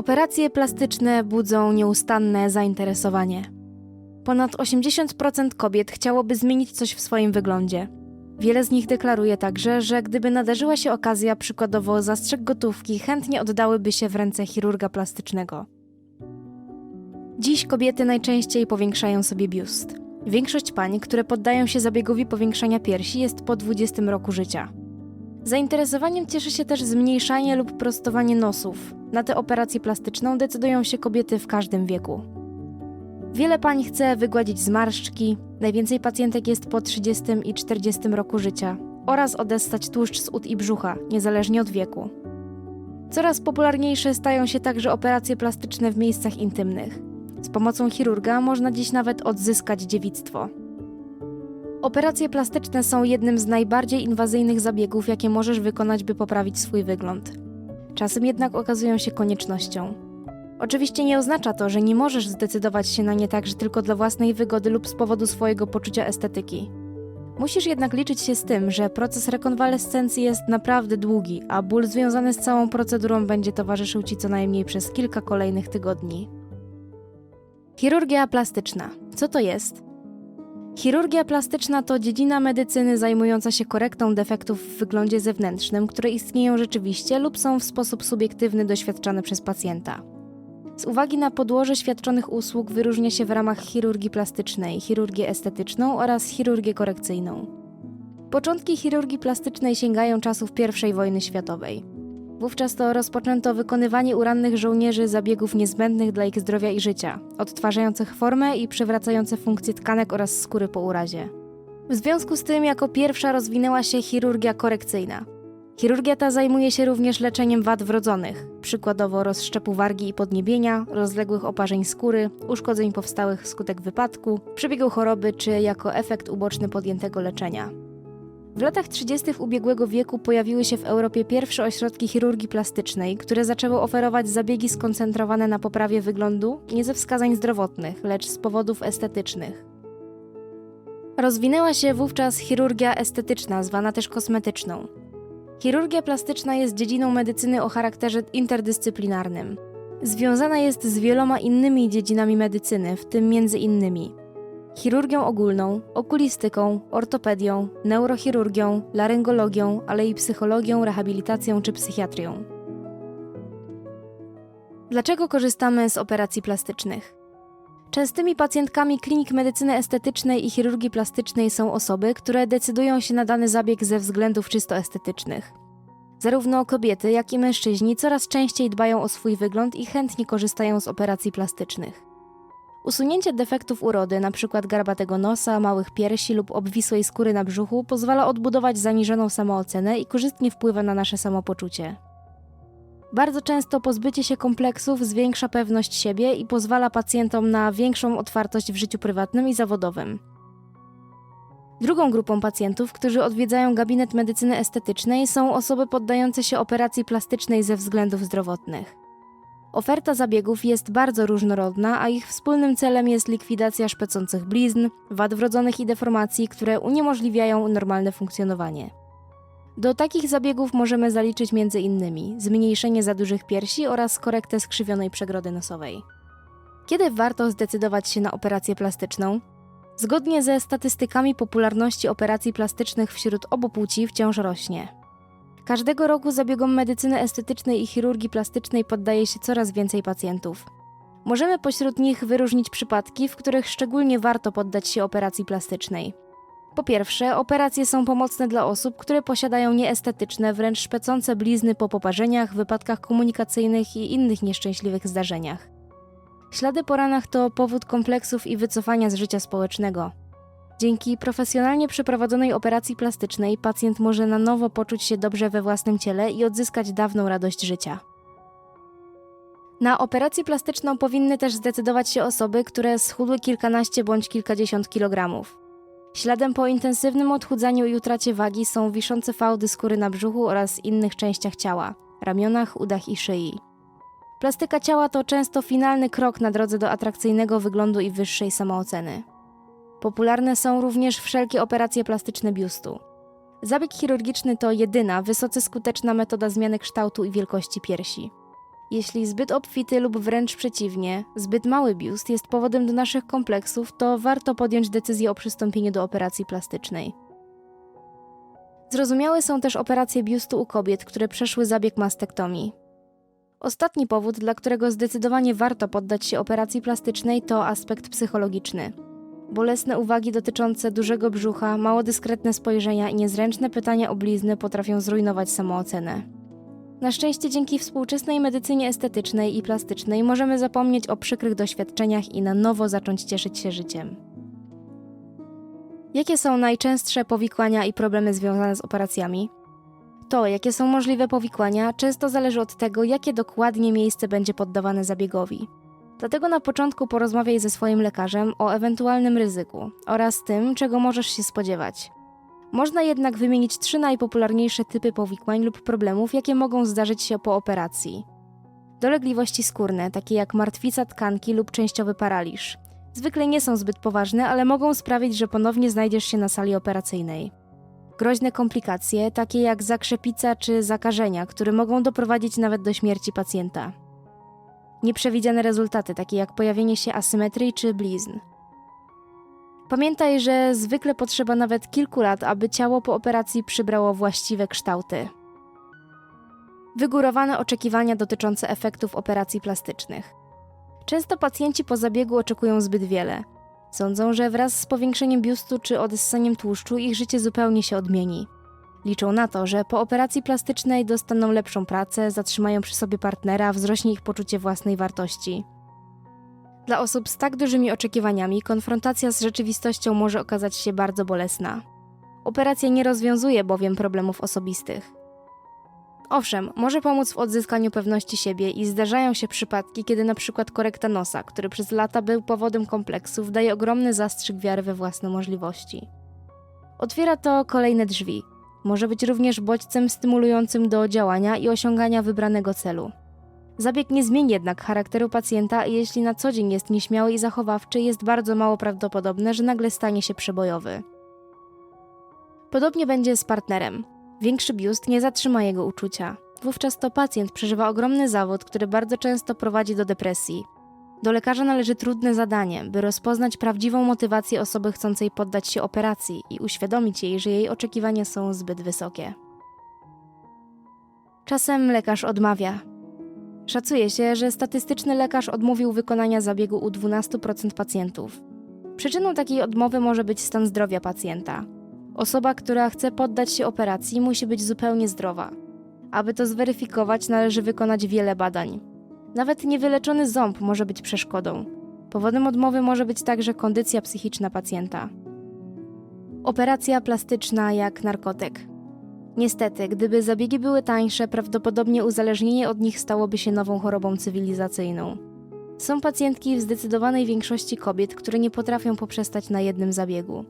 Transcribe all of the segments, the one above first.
Operacje plastyczne budzą nieustanne zainteresowanie. Ponad 80% kobiet chciałoby zmienić coś w swoim wyglądzie. Wiele z nich deklaruje także, że gdyby nadarzyła się okazja, przykładowo zastrzeg gotówki, chętnie oddałyby się w ręce chirurga plastycznego. Dziś kobiety najczęściej powiększają sobie biust. Większość pań, które poddają się zabiegowi powiększania piersi, jest po 20 roku życia. Zainteresowaniem cieszy się też zmniejszanie lub prostowanie nosów. Na tę operację plastyczną decydują się kobiety w każdym wieku. Wiele pań chce wygładzić zmarszczki, najwięcej pacjentek jest po 30 i 40 roku życia oraz odessać tłuszcz z ud i brzucha, niezależnie od wieku. Coraz popularniejsze stają się także operacje plastyczne w miejscach intymnych. Z pomocą chirurga można dziś nawet odzyskać dziewictwo. Operacje plastyczne są jednym z najbardziej inwazyjnych zabiegów, jakie możesz wykonać, by poprawić swój wygląd. Czasem jednak okazują się koniecznością. Oczywiście nie oznacza to, że nie możesz zdecydować się na nie także tylko dla własnej wygody lub z powodu swojego poczucia estetyki. Musisz jednak liczyć się z tym, że proces rekonwalescencji jest naprawdę długi, a ból związany z całą procedurą będzie towarzyszył ci co najmniej przez kilka kolejnych tygodni. Chirurgia plastyczna. Co to jest? Chirurgia plastyczna to dziedzina medycyny zajmująca się korektą defektów w wyglądzie zewnętrznym, które istnieją rzeczywiście lub są w sposób subiektywny doświadczane przez pacjenta. Z uwagi na podłoże świadczonych usług wyróżnia się w ramach chirurgii plastycznej chirurgię estetyczną oraz chirurgię korekcyjną. Początki chirurgii plastycznej sięgają czasów I wojny światowej. Wówczas to rozpoczęto wykonywanie u rannych żołnierzy zabiegów niezbędnych dla ich zdrowia i życia, odtwarzających formę i przywracające funkcje tkanek oraz skóry po urazie. W związku z tym jako pierwsza rozwinęła się chirurgia korekcyjna. Chirurgia ta zajmuje się również leczeniem wad wrodzonych, przykładowo rozszczepu wargi i podniebienia, rozległych oparzeń skóry, uszkodzeń powstałych wskutek wypadku, przebiegu choroby czy jako efekt uboczny podjętego leczenia. W latach 30. ubiegłego wieku pojawiły się w Europie pierwsze ośrodki chirurgii plastycznej, które zaczęły oferować zabiegi skoncentrowane na poprawie wyglądu nie ze wskazań zdrowotnych, lecz z powodów estetycznych. Rozwinęła się wówczas chirurgia estetyczna, zwana też kosmetyczną. Chirurgia plastyczna jest dziedziną medycyny o charakterze interdyscyplinarnym. Związana jest z wieloma innymi dziedzinami medycyny, w tym między innymi chirurgią ogólną, okulistyką, ortopedią, neurochirurgią, laryngologią, ale i psychologią, rehabilitacją czy psychiatrią. Dlaczego korzystamy z operacji plastycznych? Częstymi pacjentkami klinik medycyny estetycznej i chirurgii plastycznej są osoby, które decydują się na dany zabieg ze względów czysto estetycznych. Zarówno kobiety, jak i mężczyźni coraz częściej dbają o swój wygląd i chętnie korzystają z operacji plastycznych. Usunięcie defektów urody, np. garbatego nosa, małych piersi lub obwisłej skóry na brzuchu, pozwala odbudować zaniżoną samoocenę i korzystnie wpływa na nasze samopoczucie. Bardzo często pozbycie się kompleksów zwiększa pewność siebie i pozwala pacjentom na większą otwartość w życiu prywatnym i zawodowym. Drugą grupą pacjentów, którzy odwiedzają gabinet medycyny estetycznej, są osoby poddające się operacji plastycznej ze względów zdrowotnych. Oferta zabiegów jest bardzo różnorodna, a ich wspólnym celem jest likwidacja szpecących blizn, wad wrodzonych i deformacji, które uniemożliwiają normalne funkcjonowanie. Do takich zabiegów możemy zaliczyć m.in. zmniejszenie za dużych piersi oraz korektę skrzywionej przegrody nosowej. Kiedy warto zdecydować się na operację plastyczną? Zgodnie ze statystykami popularności operacji plastycznych wśród obu płci wciąż rośnie. Każdego roku zabiegom medycyny estetycznej i chirurgii plastycznej poddaje się coraz więcej pacjentów. Możemy pośród nich wyróżnić przypadki, w których szczególnie warto poddać się operacji plastycznej. Po pierwsze, operacje są pomocne dla osób, które posiadają nieestetyczne, wręcz szpecące blizny po poparzeniach, wypadkach komunikacyjnych i innych nieszczęśliwych zdarzeniach. Ślady po ranach to powód kompleksów i wycofania z życia społecznego. Dzięki profesjonalnie przeprowadzonej operacji plastycznej pacjent może na nowo poczuć się dobrze we własnym ciele i odzyskać dawną radość życia. Na operację plastyczną powinny też zdecydować się osoby, które schudły kilkanaście bądź kilkadziesiąt kilogramów. Śladem po intensywnym odchudzaniu i utracie wagi są wiszące fałdy skóry na brzuchu oraz innych częściach ciała, ramionach, udach i szyi. Plastyka ciała to często finalny krok na drodze do atrakcyjnego wyglądu i wyższej samooceny. Popularne są również wszelkie operacje plastyczne biustu. Zabieg chirurgiczny to jedyna, wysoce skuteczna metoda zmiany kształtu i wielkości piersi. Jeśli zbyt obfity lub wręcz przeciwnie, zbyt mały biust jest powodem do naszych kompleksów, to warto podjąć decyzję o przystąpieniu do operacji plastycznej. Zrozumiałe są też operacje biustu u kobiet, które przeszły zabieg mastektomii. Ostatni powód, dla którego zdecydowanie warto poddać się operacji plastycznej, to aspekt psychologiczny. Bolesne uwagi dotyczące dużego brzucha, mało dyskretne spojrzenia i niezręczne pytania o blizny potrafią zrujnować samoocenę. Na szczęście dzięki współczesnej medycynie estetycznej i plastycznej możemy zapomnieć o przykrych doświadczeniach i na nowo zacząć cieszyć się życiem. Jakie są najczęstsze powikłania i problemy związane z operacjami? To, jakie są możliwe powikłania, często zależy od tego, jakie dokładnie miejsce będzie poddawane zabiegowi. Dlatego na początku porozmawiaj ze swoim lekarzem o ewentualnym ryzyku oraz tym, czego możesz się spodziewać. Można jednak wymienić trzy najpopularniejsze typy powikłań lub problemów, jakie mogą zdarzyć się po operacji. Dolegliwości skórne, takie jak martwica tkanki lub częściowy paraliż. Zwykle nie są zbyt poważne, ale mogą sprawić, że ponownie znajdziesz się na sali operacyjnej. Groźne komplikacje, takie jak zakrzepica czy zakażenia, które mogą doprowadzić nawet do śmierci pacjenta. Nieprzewidziane rezultaty, takie jak pojawienie się asymetrii czy blizn. Pamiętaj, że zwykle potrzeba nawet kilku lat, aby ciało po operacji przybrało właściwe kształty. Wygórowane oczekiwania dotyczące efektów operacji plastycznych. Często pacjenci po zabiegu oczekują zbyt wiele. Sądzą, że wraz z powiększeniem biustu czy odessaniem tłuszczu ich życie zupełnie się odmieni. Liczą na to, że po operacji plastycznej dostaną lepszą pracę, zatrzymają przy sobie partnera, wzrośnie ich poczucie własnej wartości. Dla osób z tak dużymi oczekiwaniami konfrontacja z rzeczywistością może okazać się bardzo bolesna. Operacja nie rozwiązuje bowiem problemów osobistych. Owszem, może pomóc w odzyskaniu pewności siebie i zdarzają się przypadki, kiedy przykład korekta nosa, który przez lata był powodem kompleksów, daje ogromny zastrzyk wiary we własne możliwości. Otwiera to kolejne drzwi. Może być również bodźcem stymulującym do działania i osiągania wybranego celu. Zabieg nie zmieni jednak charakteru pacjenta i jeśli na co dzień jest nieśmiały i zachowawczy, jest bardzo mało prawdopodobne, że nagle stanie się przebojowy. Podobnie będzie z partnerem. Większy biust nie zatrzyma jego uczucia. Wówczas to pacjent przeżywa ogromny zawód, który bardzo często prowadzi do depresji. Do lekarza należy trudne zadanie, by rozpoznać prawdziwą motywację osoby chcącej poddać się operacji i uświadomić jej, że jej oczekiwania są zbyt wysokie. Czasem lekarz odmawia. Szacuje się, że statystyczny lekarz odmówił wykonania zabiegu u 12% pacjentów. Przyczyną takiej odmowy może być stan zdrowia pacjenta. Osoba, która chce poddać się operacji, musi być zupełnie zdrowa. Aby to zweryfikować, należy wykonać wiele badań. Nawet niewyleczony ząb może być przeszkodą. Powodem odmowy może być także kondycja psychiczna pacjenta. Operacja plastyczna jak narkotyk. Niestety, gdyby zabiegi były tańsze, prawdopodobnie uzależnienie od nich stałoby się nową chorobą cywilizacyjną. Są pacjentki w zdecydowanej większości kobiet, które nie potrafią poprzestać na jednym zabiegu.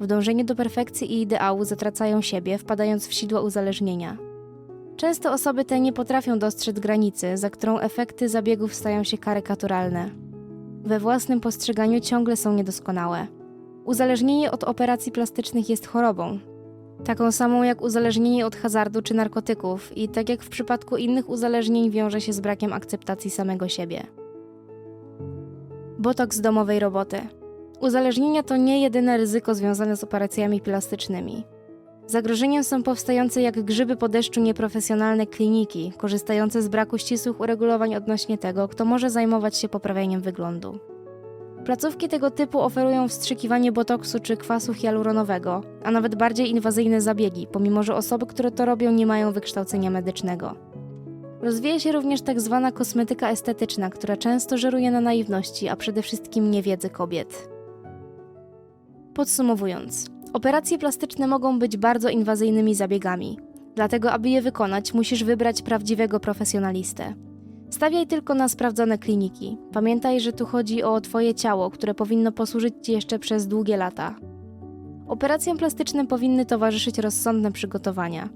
W dążeniu do perfekcji i ideału zatracają siebie, wpadając w sidła uzależnienia. Często osoby te nie potrafią dostrzec granicy, za którą efekty zabiegów stają się karykaturalne. We własnym postrzeganiu ciągle są niedoskonałe. Uzależnienie od operacji plastycznych jest chorobą, taką samą jak uzależnienie od hazardu czy narkotyków, i tak jak w przypadku innych uzależnień wiąże się z brakiem akceptacji samego siebie. Botoks domowej roboty. Uzależnienia to nie jedyne ryzyko związane z operacjami plastycznymi. Zagrożeniem są powstające jak grzyby po deszczu nieprofesjonalne kliniki, korzystające z braku ścisłych uregulowań odnośnie tego, kto może zajmować się poprawianiem wyglądu. Placówki tego typu oferują wstrzykiwanie botoksu czy kwasu hialuronowego, a nawet bardziej inwazyjne zabiegi, pomimo że osoby, które to robią, nie mają wykształcenia medycznego. Rozwija się również tak zwana kosmetyka estetyczna, która często żeruje na naiwności, a przede wszystkim niewiedzy kobiet. Podsumowując, operacje plastyczne mogą być bardzo inwazyjnymi zabiegami. Dlatego, aby je wykonać, musisz wybrać prawdziwego profesjonalistę. Stawiaj tylko na sprawdzone kliniki. Pamiętaj, że tu chodzi o Twoje ciało, które powinno posłużyć Ci jeszcze przez długie lata. Operacjom plastycznym powinny towarzyszyć rozsądne przygotowania.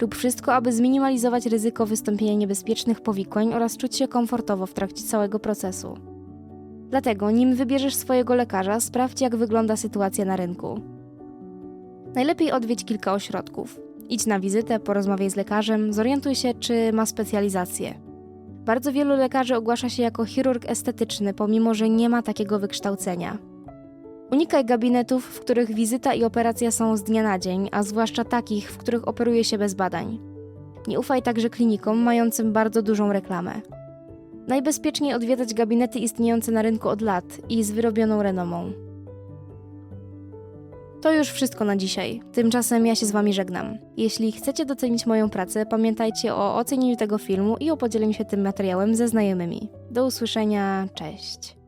Rób wszystko, aby zminimalizować ryzyko wystąpienia niebezpiecznych powikłań oraz czuć się komfortowo w trakcie całego procesu. Dlatego, nim wybierzesz swojego lekarza, sprawdź, jak wygląda sytuacja na rynku. Najlepiej odwiedź kilka ośrodków. Idź na wizytę, porozmawiaj z lekarzem, zorientuj się, czy ma specjalizację. Bardzo wielu lekarzy ogłasza się jako chirurg estetyczny, pomimo że nie ma takiego wykształcenia. Unikaj gabinetów, w których wizyta i operacja są z dnia na dzień, a zwłaszcza takich, w których operuje się bez badań. Nie ufaj także klinikom mającym bardzo dużą reklamę. Najbezpieczniej odwiedzać gabinety istniejące na rynku od lat i z wyrobioną renomą. To już wszystko na dzisiaj. Tymczasem ja się z Wami żegnam. Jeśli chcecie docenić moją pracę, pamiętajcie o ocenieniu tego filmu i o podzieleniu się tym materiałem ze znajomymi. Do usłyszenia, cześć.